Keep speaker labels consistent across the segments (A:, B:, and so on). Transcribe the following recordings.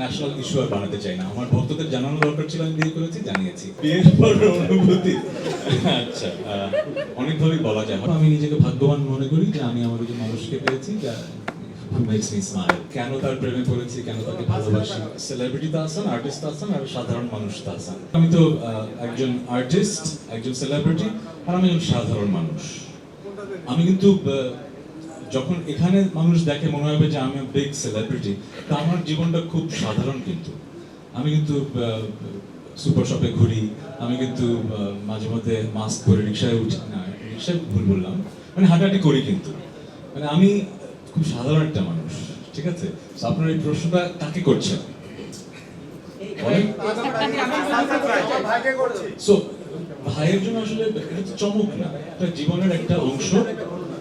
A: National issue আর বানাতে চাই না। আমার ভক্তদের জানানো দরকার ছিল আমি বিয়ে করেছি জানিয়েছি। বিয়ের পর অনুভূতি। আচ্ছা অনেকভাবেই বলা যায়। আমি নিজেকে ভাগ্যবান মনে করি যে আমি আমার একজন মানুষকে পেয়েছি যা কেন তার প্রেমে পড়েছি কেন তাকে ভালোবাসি? সেলিব্রিটি তো আছেন আর্টিস্ট আছেন আর সাধারণ মানুষ তো আছেন। আমি তো একজন আর্টিস্ট একজন সেলিব্রিটি আর আমি একজন সাধারণ মানুষ। আমি কিন্তু যখন এখানে মানুষ দেখে মনে হবে যে আমি বিগ সেলিব্রিটি তা আমার জীবনটা খুব সাধারণ কিন্তু। আমি কিন্তু সুপার শপে ঘুরি, আমি কিন্তু মাঝে মধ্যে মাস্ক পরে রিক্সায় উঠি, না, রিক্সায় ভুল বললাম মানে হাঁটাহাঁটি করি কিন্তু। মানে আমি খুব সাধারণ একটা মানুষ, ঠিক আছে? আপনার এই প্রশ্নটা কাকে করছেন ভাইয়ের জন্য আসলে এটা চমক না জীবনের একটা অংশ।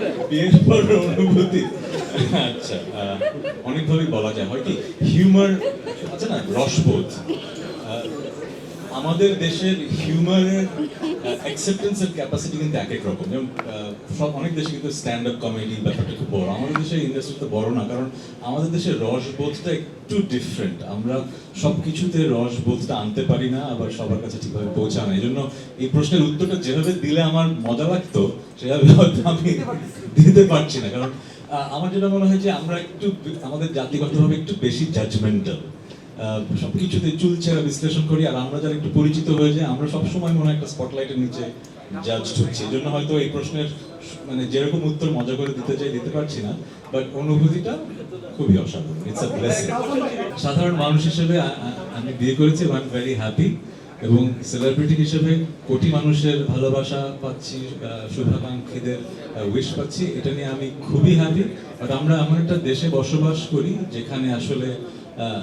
A: নেই। বিয়ের অনুভূতি। আচ্ছা অনেকভাবেই বলা যায়। হয় কি হিউমার আছে না, রসবোধ। আমাদের দেশের হিউমারের অ্যাকসেপ্টেন্সের ক্যাপাসিটি কিন্তু এক এক রকম। যেমন সব অনেক দেশে কিন্তু স্ট্যান্ড আপ কমেডি ব্যাপারটা খুব বড়। আমাদের দেশের ইন্ডাস্ট্রি তো বড় না, কারণ আমাদের দেশের রসবোধটা একটু ডিফারেন্ট আমরা সব কিছুতে রসবোধটা আনতে পারি না, আবার সবার কাছে ঠিকভাবে পৌঁছানো এই জন্য এই প্রশ্নের উত্তরটা যেভাবে দিলে আমার মজা লাগতো, সেভাবে হয়তো আমি দিতে পারছি না। কারণ আমার যেটা মনে হয় যে আমরা একটু, আমাদের জাতিগতভাবে একটু বেশি জাজমেন্টাল সবকিছুতে চুলচেরা বিশ্লেষণ করি আর আমরা যারা একটু পরিচিত হয়ে যাই আমরা সবসময় মনে হয় একটা স্পটলাইটের নিচে জাজ হচ্ছি। এই জন্য হয়তো এই প্রশ্নের মানে যেরকম উত্তর মজা করে দিতে চাই দিতে পারছি না বাট অনুভূতিটা খুবই অসাধারণ। ইটস আ ব্লেসিং সাধারণ মানুষ হিসেবে আমি বিয়ে করেছি আই এম ভেরি হ্যাপি এবং সেলিব্রিটি হিসেবে কোটি মানুষের ভালোবাসা পাচ্ছি শুভাকাঙ্ক্ষীদের উইশ পাচ্ছি এটা নিয়ে আমি খুবই হ্যাপি বাট আমরা এমন একটা দেশে বসবাস করি যেখানে আসলে আহ,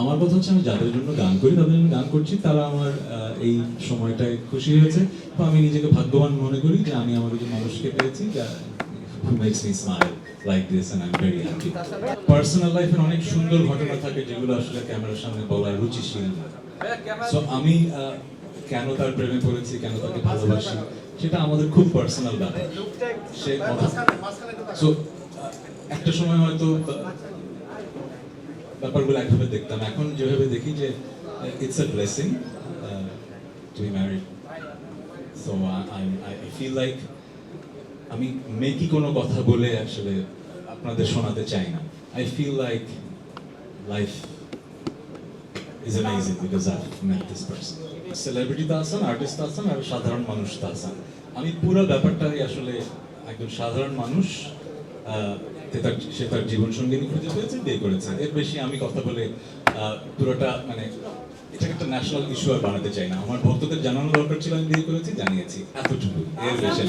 A: আমার কথা হচ্ছে আমি যাদের জন্য গান করি, তাদের জন্য গান করছি, তারা আমার এই সময়টায় খুশি হয়েছে। তো আমি নিজেকে ভাগ্যবান মনে করি যে আমি আমার একজন মানুষকে পেয়েছি যা very happy. পার্সোনাল লাইফের অনেক সুন্দর ঘটনা থাকে যেগুলো আসলে ক্যামেরার সামনে বলার রুচিশীল সো আমি কেন তার প্রেমে পড়েছি, কেন তাকে ভালোবাসি, সেটা আমাদের খুব পার্সোনাল ব্যাপার। সে সো একটা সময় হয়তো ব্যাপারগুলো একভাবে দেখতাম। এখন যেভাবে দেখি যে it's a blessing to be married so I I feel like আমি মেকি কোনো কথা বলে আসলে আপনাদের শোনাতে চাই না। I feel like life is amazing because I met this person celebrity তো আছেন আর্টিস্ট আছেন, আর সাধারণ মানুষ তো আছেন। আমি পুরো ব্যাপারটাই আসলে একজন সাধারণ মানুষ সে তার জীবন সঙ্গিনী খুঁজে পেয়েছে, বিয়ে করেছে। এর বেশি আমি কথা বলে পুরোটা মানে এটাকে একটা ন্যাশনাল ইস্যু আর বানাতে চাই না। আমার ভক্তদের জানানো দরকার ছিল, আমি বিয়ে করেছি, জানিয়েছি, এতটুকু। এর বেশি।